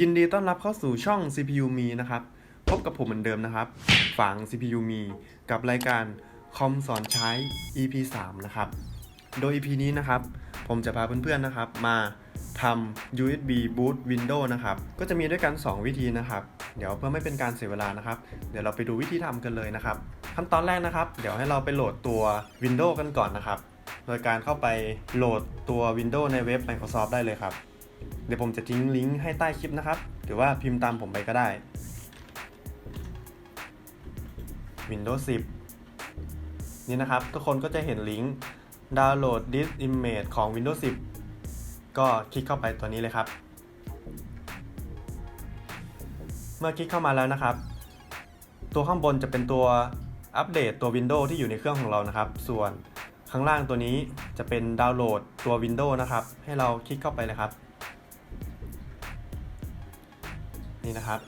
ยินดีต้อนรับเข้าสู่ช่อง CPU มีนะครับ พบกับผมเหมือนเดิมนะครับ ฝัง CPU มีกับรายการคอมสอนใช้ EP 3 นะครับ โดย EP นี้นะครับ ผมจะพาเพื่อนๆนะครับ มาทำ USB boot Windows นะครับ ก็จะมีด้วยกัน 2 วิธีนะครับ เดี๋ยวเพื่อไม่เป็นการเสียเวลานะครับ เดี๋ยวเราไปดูวิธีทำกันเลยนะครับ ขั้นตอนแรกนะครับ เดี๋ยวให้เราไปโหลดตัว Windows กันก่อนนะครับ โดยการเข้าไปโหลดตัว Windows ในเว็บ Microsoft ได้เลยครับ เดี๋ยวผมจะทิ้งลิงก์ให้ใต้คลิปนะครับ หรือว่าพิมพ์ตามผมไปก็ได้ Windows 10 นี่นะครับ ทุกคนก็จะเห็นลิงก์ download this image ของ Windows 10 ก็คลิกเข้าไปตัวนี้เลยครับ เมื่อคลิกเข้ามาแล้วนะครับ ตัวข้างบนจะเป็นตัวอัปเดตตัว Windows ที่อยู่ในเครื่องของเรานะครับ ส่วนข้างล่างตัวนี้จะเป็นดาวน์โหลดตัว Windows นะครับ ให้เราคลิกเข้าไปเลยครับ นี่นะครับ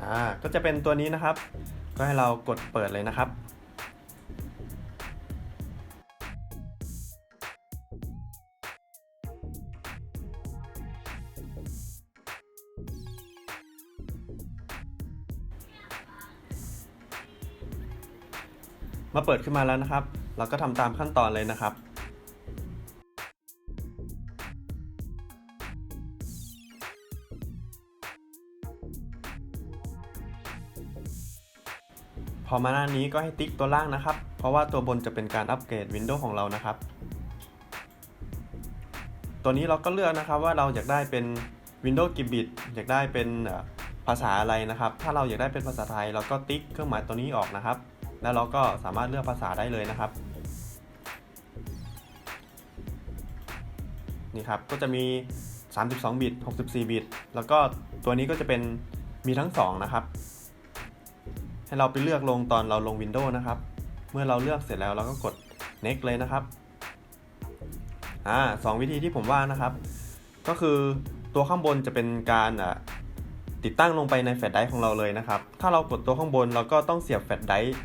อ่า ก็จะเป็นตัวนี้นะครับ ก็ให้เรากดเปิดเลยนะครับ มาเปิดขึ้นมาแล้วนะครับ เราก็ทำตามขั้นตอนเลยนะครับ พอมาหน้านี้ก็ให้ติ๊กตัวล่างนะครับ เพราะว่าตัวบนจะเป็นการอัปเกรด Windows ของเรานะครับ ตัวนี้เราก็เลือกนะครับว่าเราอยากได้เป็น Windows กี่บิตอยากได้เป็นภาษาอะไรนะครับ ถ้าเราอยากได้เป็นภาษาไทย เราก็ติ๊กเครื่องหมายตัวนี้ออกนะครับ แล้วเราก็สามารถเลือกภาษาได้เลยนะครับ นี่ครับ ก็จะมี 32 บิต 64 บิต แล้วก็ตัวนี้ก็จะเป็นมีทั้ง 2 นะครับ ให้เราไปเลือกลงตอนเราลง Windows นะครับ เมื่อเราเลือกเสร็จแล้วเราก็กด next เลยนะครับ อ่าสองวิธีที่ผมว่านะครับ ก็คือตัวข้างบนจะเป็นการอะติดตั้งลงไปในแฟลชไดรฟ์ของเราเลยนะครับ ถ้าเรากดตัวข้างบนเราก็ต้องเสียบแฟลชไดรฟ์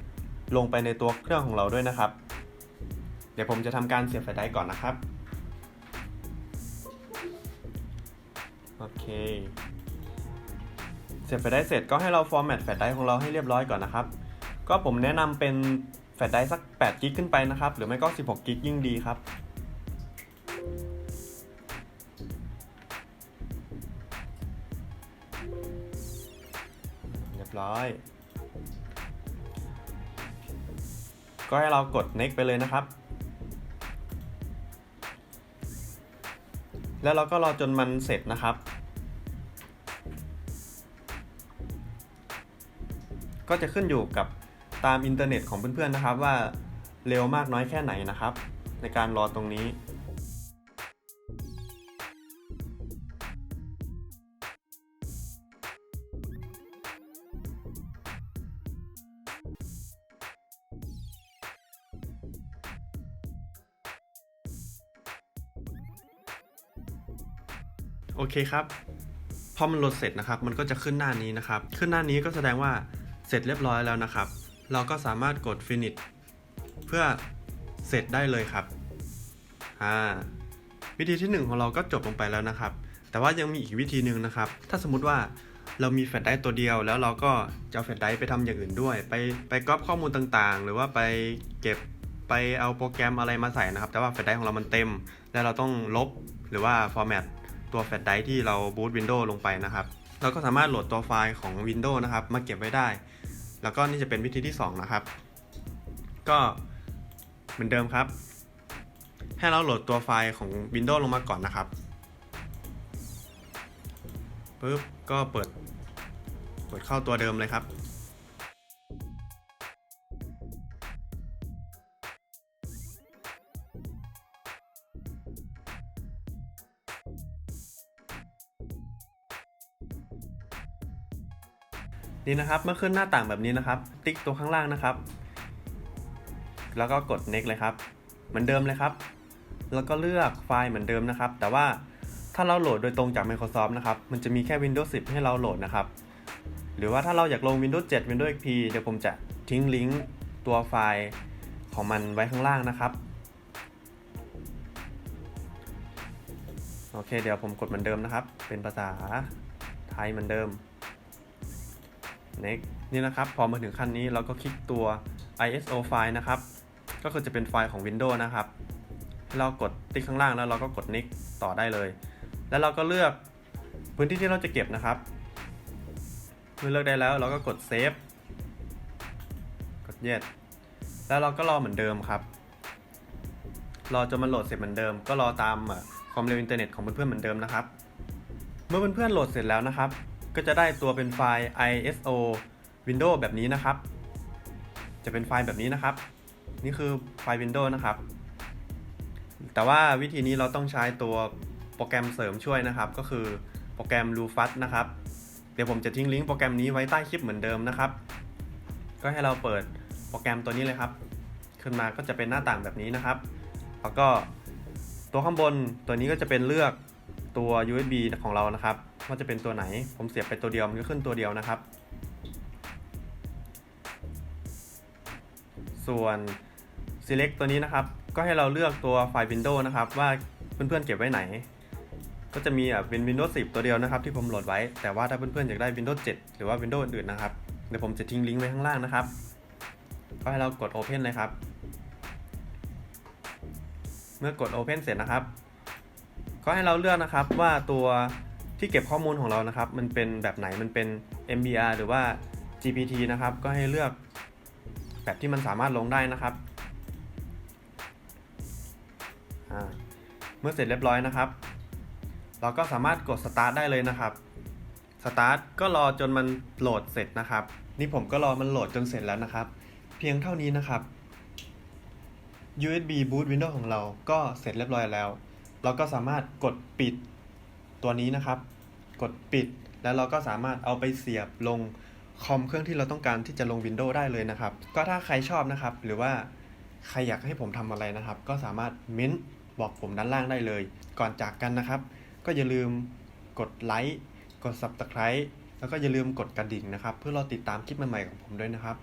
ลงไปในตัวเครื่องของเราด้วยนะครับ เดี๋ยวผมจะทำการเสียบแฟลชไดรฟ์ก่อนนะครับ โอเค เสียบแฟลชไดรฟ์เสร็จก็ให้เราฟอร์แมตแฟลชไดรฟ์ของเราให้เรียบร้อยก่อนนะครับ ก็ผมแนะนำเป็นแฟลชไดรฟ์สัก8กิกขึ้นไปนะครับ หรือไม่ก็ 16กิกยิ่งดีครับเรียบร้อย ก็ให้เรากด next ไปเลยนะครับ แล้วเราก็รอจนมันเสร็จนะครับ ก็จะขึ้นอยู่กับตามอินเทอร์เน็ตของเพื่อนๆนะครับว่าเร็วมากน้อยแค่ไหนนะครับ ในการรอตรงนี้ โอเคครับ พอมันโหลดเสร็จนะครับ มันก็จะขึ้นหน้านี้นะครับ ขึ้นหน้านี้ก็แสดงว่าเสร็จเรียบร้อยแล้วนะครับ เราก็สามารถกด finish เพื่อเสร็จได้เลยครับ อ่า วิธีที่ 1 ของเราก็จบลงไปแล้วนะครับ แต่ว่ายังมีอีกวิธีหนึ่งนะครับ ถ้าสมมติว่าเรามีแฟลชไดร์ตัวเดียว แล้วเราก็จะเอาแฟลชไดร์ไปทำอย่างอื่นด้วย ไปไปก๊อปข้อมูลต่างๆ หรือว่าไปเก็บไปเอาโปรแกรมอะไรมาใส่นะครับ แต่ว่าแฟลชไดร์ของเรามันเต็ม แล้วเราต้องลบหรือว่าฟอร์แมต ตัวแฟลชไดรฟ์ที่เราบูต Windows ลงไปนะครับเราก็สามารถโหลดตัวไฟล์ของ Windows นะครับ มาเก็บไว้ได้ แล้วก็นี่จะเป็นวิธีที่ 2 นะครับ ก็เหมือนเดิมครับ ให้เราโหลดตัวไฟล์ของ Windows ลงมาก่อนนะครับปึ๊บก็เปิด เปิดเข้าตัวเดิมเลยครับ นี่นะครับ เมื่อขึ้นหน้าต่างแบบนี้นะครับ ติ๊กตัวข้างล่างนะครับ แล้วก็กด next เลยครับ เหมือนเดิมเลยครับ แล้วก็เลือกไฟล์เหมือนเดิมนะครับ แต่ว่าถ้าเราโหลดโดยตรงจาก Microsoft นะครับ มันจะมีแค่ Windows 10 ให้เราโหลดนะครับ หรือว่าถ้าเราอยากลง Windows 7 Windows XP เดี๋ยวผมจะทิ้งลิงก์ตัวไฟล์ของมันไว้ข้างล่างนะครับ โอเค เดี๋ยวผมกดเหมือนเดิมนะครับ เป็นภาษาไทยเหมือนเดิม next นี่นะครับ พอมาถึงขั้นนี้เราก็คลิกตัว ISO ไฟล์นะครับ ก็คือจะเป็นไฟล์ของ Windows นะครับ เรากดติ๊กข้างล่างแล้วเราก็กด next ต่อได้เลย แล้วเราก็เลือกพื้นที่ที่เราจะเก็บนะครับ เมื่อเลือกได้แล้วเราก็กด save กด yes แล้วเราก็รอเหมือนเดิมครับรอจนมันโหลดเสร็จเหมือนเดิม ก็รอตามความเร็วอินเทอร์เน็ตของเพื่อนๆเหมือนเดิมนะครับ เมื่อเพื่อนๆโหลดเสร็จแล้วนะครับ ก็จะได้ตัวเป็นไฟล์ ISO Windows แบบนี้นะครับ จะเป็นไฟล์แบบนี้นะครับ นี่คือไฟล์ Windows นะครับ แต่ว่าวิธีนี้เราต้องใช้ตัวโปรแกรมเสริมช่วยนะครับ ก็คือโปรแกรม Lufus นะครับ เดี๋ยวผมจะทิ้งลิงก์โปรแกรมนี้ไว้ใต้คลิปเหมือนเดิมนะครับ ก็ให้เราเปิดโปรแกรมตัวนี้เลยครับ ขึ้นมาก็จะเป็นหน้าต่างแบบนี้นะครับ แล้วก็ตัวข้างบนตัวนี้ก็จะเป็นเลือกตัว USB ของเรานะครับ ว่าจะเป็นตัวไหน ผมเสียบไปตัวเดียวมันก็ขึ้นตัวเดียวนะครับ ส่วน select ตัวนี้นะครับ ก็ให้เราเลือกตัวไฟล์ Windows นะครับ ว่าเพื่อนๆเก็บไว้ไหน ก็จะมีอะเป็น Windows 10 ตัวเดียวนะครับที่ผมโหลดไว้ แต่ว่าถ้าเพื่อนๆอยากได้ Windows 7 หรือว่า Windows อื่นๆนะครับเดี๋ยวผมจะทิ้งลิงก์ไว้ข้างล่างนะครับ ก็ให้เรากด Open เลยครับ เมื่อกด Open เสร็จนะครับ ก็ให้เราเลือกนะครับว่าตัว ที่เก็บข้อมูลของเรานะครับ มันเป็นแบบไหนมันเป็น MBR หรือว่า GPT นะครับ ก็ให้เลือกแบบที่มันสามารถลงได้นะครับ เมื่อเสร็จเรียบร้อยนะครับ เราก็สามารถกด Start ได้เลยนะครับ Start ก็รอจนมันโหลดเสร็จนะครับ นี่ผมก็รอมันโหลดจนเสร็จแล้วนะครับ เพียงเท่านี้นะครับ USB boot window ของเราก็เสร็จเรียบร้อยแล้ว เราก็สามารถกดปิด ตัวนี้นะครับ กดปิด แล้วเราก็สามารถเอาไปเสียบลงคอมเครื่องที่เราต้องการที่จะลง Windows ได้เลยนะครับ ก็ถ้าใครชอบนะครับ หรือว่าใครอยากให้ผมทำอะไรนะครับ ก็สามารถเม้นบอกผมด้านล่างได้เลย ก่อนจากกันนะครับ ก็อย่าลืมกดไลค์กด Subscribe แล้วก็อย่าลืมกดกระดิ่งนะครับ เพื่อเราติดตามคลิปใหม่ๆของผมด้วยนะครับ